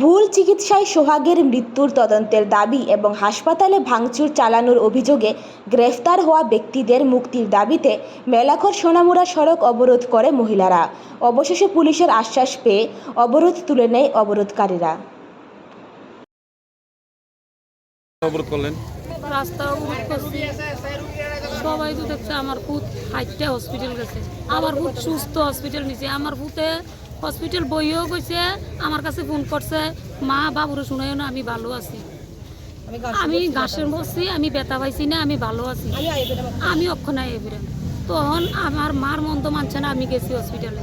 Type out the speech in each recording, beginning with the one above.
ভুল চিকিৎসায় সোহাগের মৃত্যুর তদন্তের দাবি এবং হাসপাতালে ভাঙচুর চালানোর অভিযোগে গ্রেফতার হওয়া ব্যক্তিদের মুক্তির দাবিতে মেলাখর সোনামুড়া সড়ক অবরোধ করে মহিলারা। অবশেষে পুলিশের আশ্বাস পেয়ে অবরোধ তুলে নেয় অবরোধকারীরা। অবরোধ করলেন? রাস্তা অবরোধ করছি। সবাই তো দেখছে আমার ভূত হাইটটা হসপিটাল গেছে। আমার ভূত সুস্থ হসপিটাল নিছে। আমার ভূতে হসপিটাল বইও গেছে আমার কাছে ফোন করছে মা বাবুরে শুনাই না আমি ভালো আছি। আমি ঘাসের বসছি আমি ব্যথা পাইছি না আমি ভালো আছি। আমি অক্ষণ এবারে তখন আমার মার মন্দ মানছে না আমি গেছি হসপিটালে।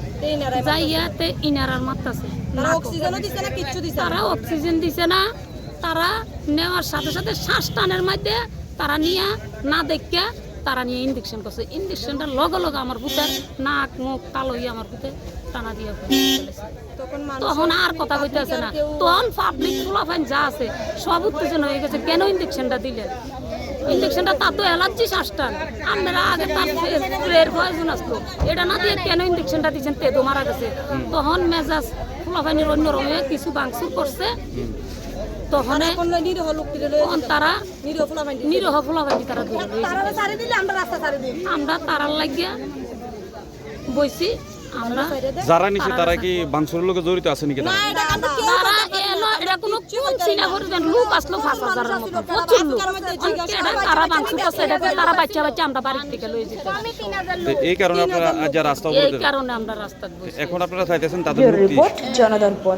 যাইয়াতে ইনারার মারতাছে তারা অক্সিজেন দিছে না তারা নেওয়ার সাথে সাথে শ্বাস টানের মধ্যে তারা নিয়ে না দেখা তারা নিয়ে ইঞ্জেকশন করছে। ইঞ্জেকশনটা লগে লগে আমার বুতে নাক মুখ কালো হয়ে আমার বুতে টানা দিয়ে ফেলেছে। তখন আর কথা কইতেছে না। তখন পাবলিক ফুলাফাইন যা আছে সব উত্তেজনা হয়ে গেছে। কেন ইঞ্জেকশনটা দিলেন? ইঞ্জেকশনটা তার তো অ্যালার্জি শ্বাসটান আপনারা আগে তার স্প্রের প্রয়োজন আসতো। এটা না দিয়ে কেন ইঞ্জেকশনটা দিচ্ছেন তেদো মারা গেছে। তখন মেজাজ ফুলাফাইনের অন্য রঙে কিছু বাংসুর করছে। তখন তারা নিরীহ তারা আমরা তারার লাগিয়া বইছি আমরা যারা নিছে তারা কি বাংশুরের লোকে জড়িত আছে নাকি? তারা? এটা আমরা কেউ তারা এলো কোনো কোন চিনা করবেন লোক আসলো পাঁচ হাজারের মতো। প্রচুর লোক। তারা বাংশু করছে এটাকে তারা বাচ্চা বাচ্চা আমরা বাড়ির থেকে লয়ে যেতে এই কারণে আপনারা আজ যা রাস্তা এই কারণে আমরা রাস্তা এখন আপনারা চাইতেছেন তাদের রিপোর্ট জনদর্পণ